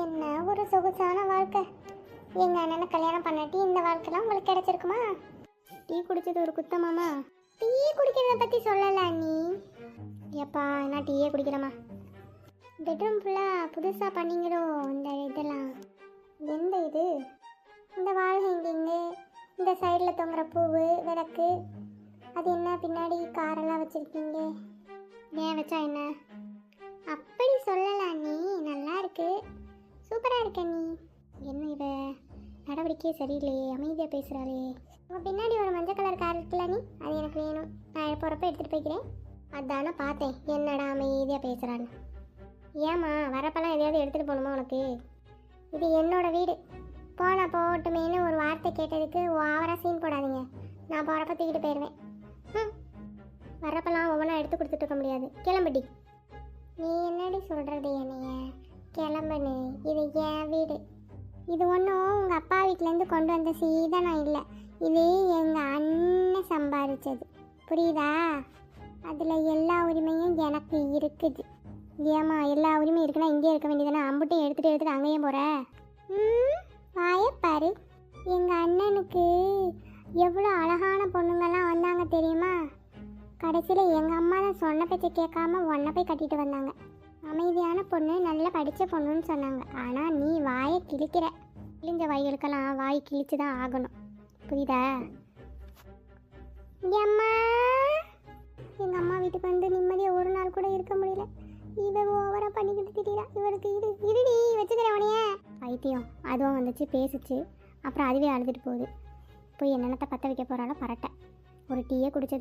என்ன ஒரு சொகுசான வாழ்க்கை? எங்க அண்ணனை கல்யாணம் பண்ணாட்டி இந்த வாழ்க்கைலாம் உங்களுக்கு கிடைச்சிருக்குமா? டீ குடிச்சது ஒரு குத்தமாமா டீ குடிக்கிறத பத்தி சொல்லல நீ எப்பா நான் டீயே குடிக்கிறேம்மா பெட்ரூம் ஃபுல்லாக புதுசாக பண்ணிங்களோ இந்த இதெல்லாம். எந்த இது? இந்த வால் ஹேங்கிங்கு இந்த சைடில் தொங்குற பூவு விளக்கு. அது என்ன பின்னாடி காரெல்லாம் வச்சுருக்கீங்க? ஏன் வச்சா என்ன? அப்படி சொல்லலாம் நீ நல்லா இருக்கு. சூப்பராக இருக்க நீ. என்ன இவ? நடவடிக்கையே சரியில்லையே அமைதியாக பேசுகிறாளே உங்கள் பின்னாடி ஒரு மஞ்சள் கலர் கார் இருக்குல்ல நீ? அது எனக்கு வேணும். நான் போகிறப்ப எடுத்துகிட்டு போய்க்கிறேன். அதானே பார்த்தேன். என்னடா அமைதியாக பேசுகிறான்னு ஏம்மா வரப்பெல்லாம் எதையாவது எடுத்துகிட்டு போகணுமா உனக்கு? இது என்னோட வீடு. போன போகட்டுமேன்னு ஒரு வார்த்தை கேட்டதுக்கு ஓவராக சீன் போடாதீங்க. நான் போகிறப்ப தூக்கிட்டு போயிடுவேன் ம் வரப்பெல்லாம் ஒவ்வொன்றா எடுத்து கொடுத்துட்டு இருக்க முடியாது. கிளம்புடி நீ என்னடி சொல்கிறது என்னைய? இது என் வீடு. இது ஒன்றும் உங்கள் அப்பா வீட்டிலேருந்து கொண்டு வந்த சீதனம் இல்லை. இது எங்கள் அண்ணன் சம்பாதிச்சது புரியுதா? அதில் எல்லா உரிமையும் எனக்கு இருக்குது. ஏம்மா எல்லா உரிமையும் இருக்குன்னா இங்கே இருக்க வேண்டியதுனா அம்புட்டையும் எடுத்துகிட்டு எடுத்துகிட்டு அங்கேயும் போகிற ம் வாயப்பாரு எங்கள் அண்ணனுக்கு எவ்வளோ அழகான பொண்ணுங்கள்லாம் வந்தாங்க தெரியுமா? கடைசியில் எங்கள் அம்மா தான் சொன்ன பேச்சை கேட்காம ஒன்றை போய் கட்டிட்டு வந்தாங்க. அமைதியான பொண்ணு நல்லா படித்த பொண்ணுன்னு சொன்னாங்க. ஆனால் நீ வாயை கிழிக்கிற. கிழிஞ்ச வாய்களுக்கெல்லாம் வாய் கிழிச்சு தான் ஆகணும். புரியுதா? அம்மா. எங்கள் அம்மா வீட்டுக்கு வந்து நிம்மதியாக ஒரு நாள் கூட இருக்க முடியல. இவன் ஓவராக பண்ணிக்கிட்டு திடீரா இவருக்கு இரு இருடி வச்சுக்கிறேன் உனைய பைத்தியம். அதுவும் வந்துச்சு பேசிச்சு. அப்புறம் அதுவே அழுதுட்டு போகுது. போய் என்னென்னத்தை பற்ற வைக்க போகிறாலும் பரட்டை. ஒரு டீயே குடிச்சது